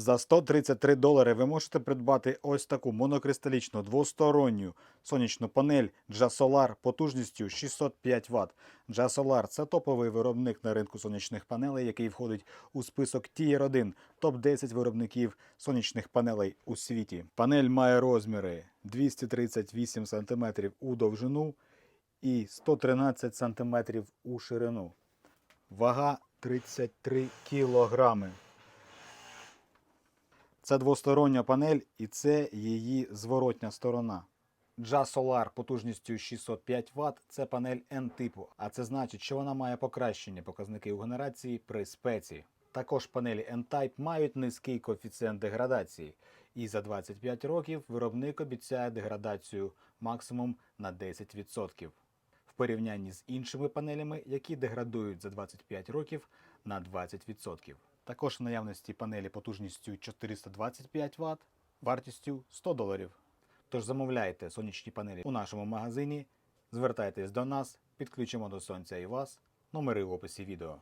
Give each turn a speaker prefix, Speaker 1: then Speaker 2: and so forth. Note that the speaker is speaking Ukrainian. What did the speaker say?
Speaker 1: За 133 долари ви можете придбати ось таку монокристалічну двосторонню сонячну панель Jasolar потужністю 605 Вт. Jasolar – це топовий виробник на ринку сонячних панелей, який входить у список Tier 1 топ-10 виробників сонячних панелей у світі. Панель має розміри 238 см у довжину і 113 см у ширину. Вага 33 кілограми. Це двостороння панель і це її зворотня сторона. JA Solar потужністю 605 Вт це панель N-типу, а це значить, що вона має покращені показники у генерації при спеці. Також панелі N-Type мають низький коефіцієнт деградації, і за 25 років виробник обіцяє деградацію максимум на 10% в порівнянні з іншими панелями, які деградують за 25 років на 20%. Також в наявності панелі потужністю 425 Вт вартістю 100 доларів. Тож замовляйте сонячні панелі у нашому магазині, звертайтесь до нас, підключимо до сонця і вас. Номери в описі відео.